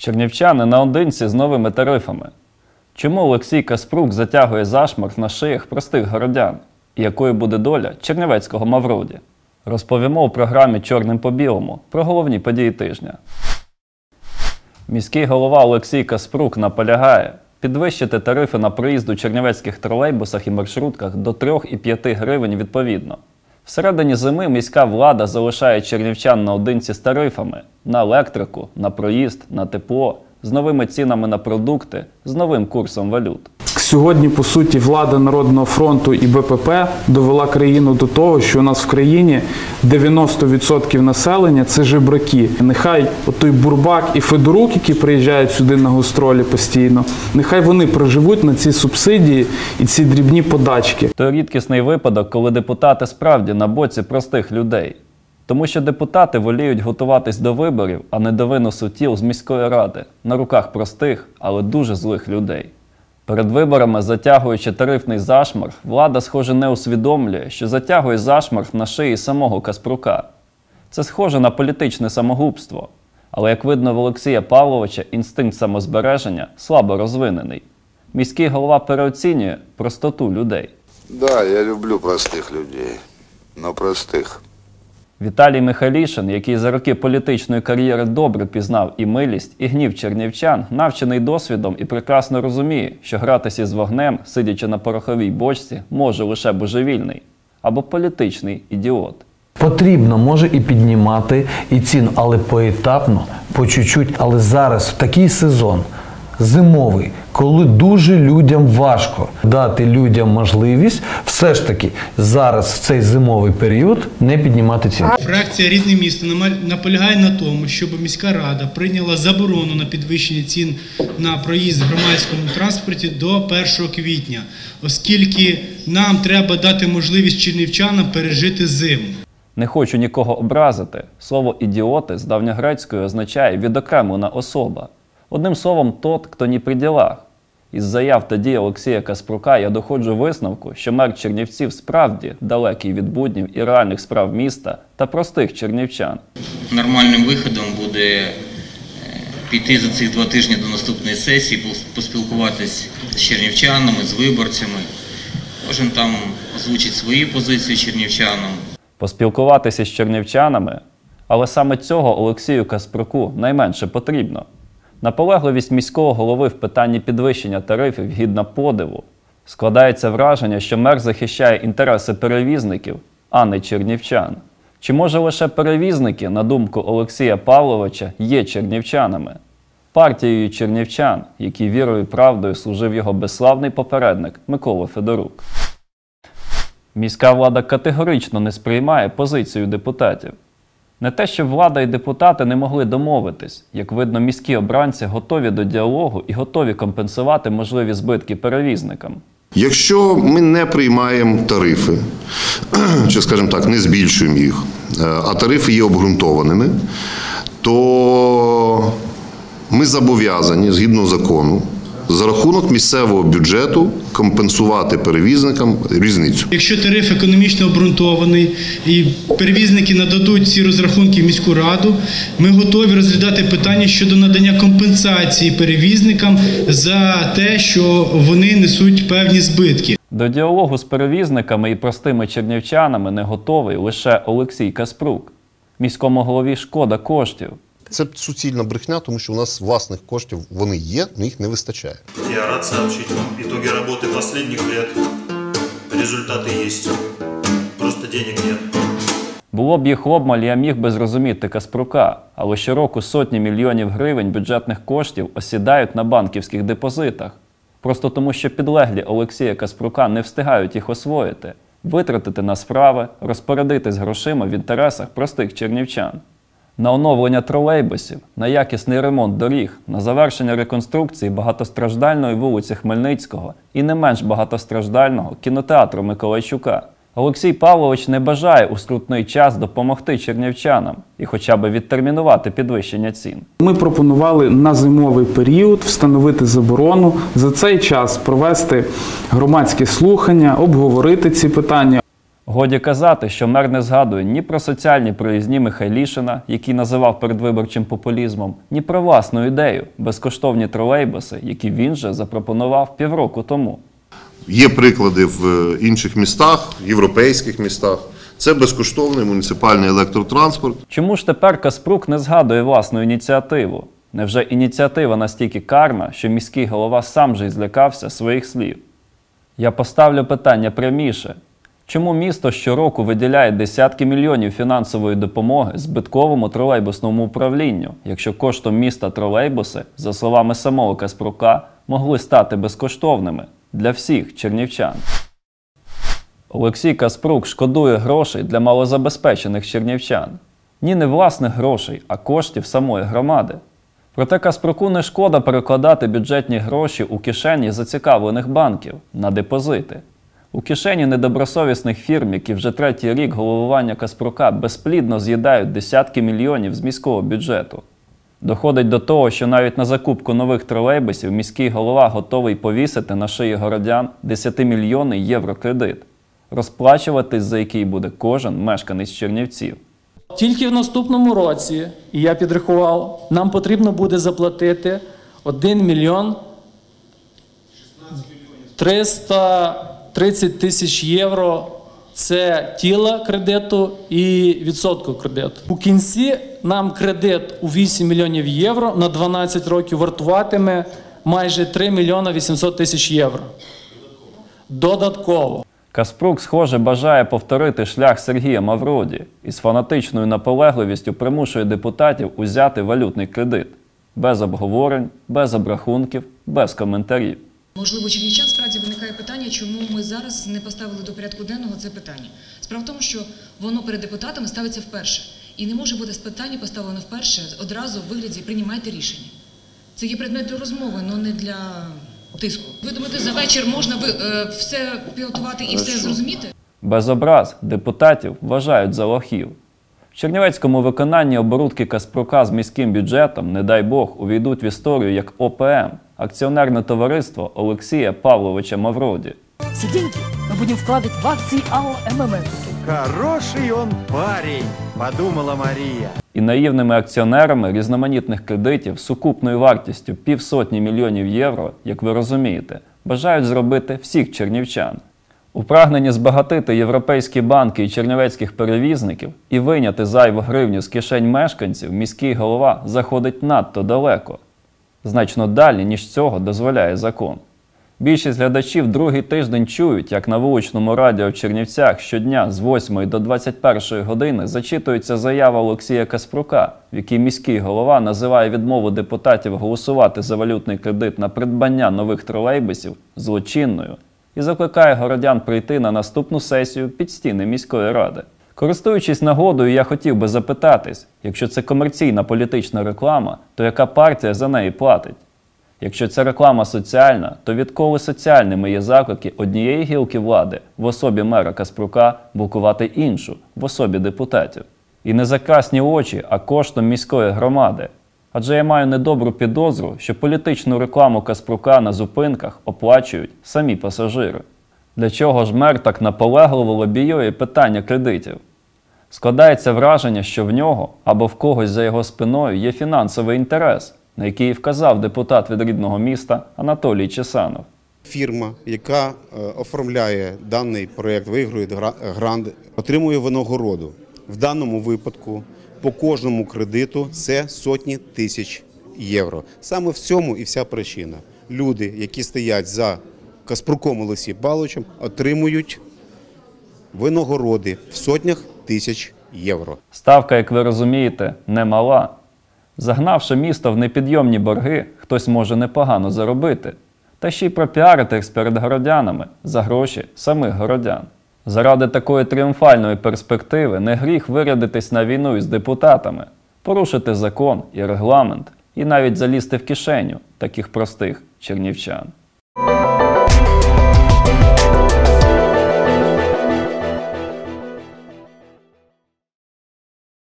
Чернівчани наодинці з новими тарифами. Чому Олексій Каспрук затягує зашморг на шиях простих городян? І якою буде доля Чернівецького Мавроді? Розповімо у програмі Чорним по білому про головні події тижня. Міський голова Олексій Каспрук наполягає підвищити тарифи на проїзд у чернівецьких тролейбусах і маршрутках до 3 і 5 гривень відповідно. Всередині зими міська влада залишає чернівчан наодинці з тарифами на електрику, на проїзд, на тепло, з новими цінами на продукти, з новим курсом валют. Сьогодні, по суті, влада Народного фронту і БПП довела країну до того, що у нас в країні 90% населення це жебраки. Нехай той Бурбак і Федорук, які приїжджають сюди на гастролі постійно, нехай вони проживуть на ці субсидії і ці дрібні подачки. Той рідкісний випадок, коли депутати справді на боці простих людей. Тому що депутати воліють готуватись до виборів, а не до виносу тіл з міської ради на руках простих, але дуже злих людей. Перед виборами, затягуючи тарифний зашморг, влада, схоже, не усвідомлює, що затягує зашморг на шиї самого Каспрука. Це схоже на політичне самогубство. Але, як видно в Олексія Павловича, інстинкт самозбереження слабо розвинений. Міський голова переоцінює простоту людей. Да, я люблю простых людей, но простых. Віталій Михайлішин, який за роки політичної кар'єри добре пізнав і милість, і гнів чернівчан, навчений досвідом і прекрасно розуміє, що гратися з вогнем, сидячи на пороховій бочці, може лише божевільний або політичний ідіот. Потрібно може і піднімати і ціну, але поетапно, по чуть-чуть. Але зараз в такий сезон зимовий, коли дуже людям важко дати людям можливість все ж таки зараз в цей зимовий період не піднімати ціни. Фракція Рідне місто наполягає на тому, щоб міська рада прийняла заборону на підвищення цін на проїзд в громадському транспорті до 1 квітня, оскільки нам треба дати можливість чернівчанам пережити зиму. Не хочу нікого образити. Слово ідіоти з давньогрецької означає відокремлена особа. Одним словом, тот, хто ні при ділах. Із заяв та дій Олексія Каспрука я доходжу висновку, що мер Чернівців справді далекий від буднів і реальних справ міста та простих чернівчан. Нормальним виходом буде е, піти за цих два тижні до наступної сесії, поспілкуватись з чернівчанами, з виборцями. Кожен там озвучить свої позиції чернівчанам. Поспілкуватися з чернівчанами, але саме цього Олексію Каспруку найменше потрібно. Наполегливість міського голови в питанні підвищення тарифів гідна подиву. Складається враження, що мер захищає інтереси перевізників, а не чернівчан. Чи може лише перевізники, на думку Олексія Павловича, є чернівчанами? Партією чернівчан, який вірою і правдою служив його безславний попередник Микола Федорук. Міська влада категорично не сприймає позицію депутатів. Не те, що влада і депутати не могли домовитись, як видно, міські обранці готові до діалогу і готові компенсувати можливі збитки перевізникам. Якщо ми не приймаємо тарифи, чи, скажімо так, не збільшуємо їх, е, а тарифи є обґрунтованими, то ми зобов'язані згідно закону за рахунок місцевого бюджету компенсувати перевізникам різницю. Якщо тариф економічно обґрунтований і перевізники нададуть ці розрахунки в міську раду, ми готові розглядати питання щодо надання компенсації перевізникам за те, що вони несуть певні збитки. До діалогу з перевізниками і простими чернівчанами не готовий лише Олексій Каспрук. Міському голові шкода коштів. Це суцільна брехня, тому що у нас власних коштів вони є, але їх не вистачає. Я рад сообщить вам итоги работы последних лет. Результаты есть. Просто денег нет. Було б їх обмаль, я міг би зрозуміти Каспрука, але щороку сотні мільйонів гривень бюджетних коштів осідають на банківських депозитах. Просто тому, що підлеглі Олексія Каспрука не встигають їх освоїти, витратити на справи, розпорядитись грошима в інтересах простих чернівчан. На оновлення тролейбусів, на якісний ремонт доріг, на завершення реконструкції багатостраждальної вулиці Хмельницького і не менш багатостраждального кінотеатру Миколайчука. Олексій Павлович не бажає у скрутний час допомогти чернівчанам і хоча б відтермінувати підвищення цін. Ми пропонували на зимовий період встановити заборону за цей час провести громадські слухання, обговорити ці питання. Годі казати, що мер не згадує ні про соціальні проїзні Михайлішина, який називав передвиборчим популізмом, ні про власну ідею безкоштовні тролейбуси, які він же запропонував півроку тому. Є приклади в е, інших містах, європейських містах. Це безкоштовний муніципальний електротранспорт. Чому ж тепер Каспрук не згадує власну ініціативу? Невже ініціатива настільки карна, що міський голова сам же й злякався своїх слів? Я поставлю питання пряміше. Чому місто щороку виділяє десятки мільйонів фінансової допомоги збитковому тролейбусному управлінню, якщо коштом міста тролейбуси, за словами самого Каспрука, могли стати безкоштовними для всіх чернівчан? Олексій Каспрук шкодує грошей для малозабезпечених чернівчан. Ні, не власних грошей, а коштів самої громади. Проте Каспруку не шкода перекладати бюджетні гроші у кишені зацікавлених банків на депозити. У кишені недобросовісних фірм, які вже третій рік головування Каспрука безплідно з'їдають десятки мільйонів з міського бюджету. Доходить до того, що навіть на закупку нових тролейбусів міський голова готовий повісити на шиї городян 10-мільйонний євро кредит, розплачуватись за який буде кожен мешканець Чернівців. Тільки в наступному році, і я підрахував, нам потрібно буде заплатити 1 мільйон 330 тисяч євро. Це тіла кредиту і відсотку кредиту. У кінці нам кредит у 8 мільйонів євро на 12 років вартуватиме майже 3 мільйона 800 тисяч євро. Додатково. Каспрук, схоже, бажає повторити шлях Сергія Мавроді і з фанатичною наполегливістю примушує депутатів узяти валютний кредит без обговорень, без обрахунків, без коментарів. Можливо, чернівчан справді виникає питання, чому ми зараз не поставили до порядку денного це питання. Справа в тому, що воно перед депутатами ставиться вперше. І не може бути питання поставлено вперше одразу в вигляді приймайте рішення. Це є предмет для розмови, але не для тиску. Ви думаєте, за вечір можна е, все підготувати і все зрозуміти? Без образ депутатів вважають за лохів. В чернівецькому виконанні оборудки Каспрука з міським бюджетом, не дай Бог, увійдуть в історію як ОПМ акціонерне товариство Олексія Павловича Мавроді. Все деньги мы будем вкладывать в акции АО МММ. Хороший он парень, подумала Мария. І наївними акціонерами різноманітних кредитів з сукупною вартістю півсотні мільйонів євро, як ви розумієте, бажають зробити всіх чернівчан. У прагненні збагатити європейські банки і чернівецьких перевізників і вийняти зайву гривню з кишень мешканців, міський голова заходить надто далеко, значно далі, ніж цього дозволяє закон. Більшість глядачів другий тиждень чують, як на вуличному радіо в Чернівцях щодня з 8 до 21 години зачитується заява Олексія Каспрука, в якій міський голова називає відмову депутатів голосувати за валютний кредит на придбання нових тролейбусів злочинною і закликає городян прийти на наступну сесію під стіни міської ради. Користуючись нагодою, я хотів би запитатись, якщо це комерційна політична реклама, то яка партія за неї платить? Якщо ця реклама соціальна, то відколи соціальними є заклики однієї гілки влади в особі мера Каспрука блокувати іншу в особі депутатів? І не за красні очі, а коштом міської громади. Адже я маю недобру підозру, що політичну рекламу Каспрука на зупинках оплачують самі пасажири. Для чого ж мер так наполегливо лобіює питання кредитів? Складається враження, що в нього або в когось за його спиною є фінансовий інтерес, на який вказав депутат від рідного міста Анатолій Чесанов. Фірма, яка е, оформляє даний проєкт, виграє грант, отримує винагороду. В даному випадку по кожному кредиту це сотні тисяч євро. Саме в цьому і вся причина. Люди, які стоять за Каспруком Олексієм Павловичем, отримують винагороди в сотнях тисяч євро. Ставка, як ви розумієте, немала. Загнавши місто в непідйомні борги, хтось може непогано заробити. Та ще й пропіаритись перед городянами за гроші самих городян. Заради такої тріумфальної перспективи не гріх вирядитись на війну із депутатами, порушити закон і регламент, і навіть залізти в кишеню таких простих чернівчан.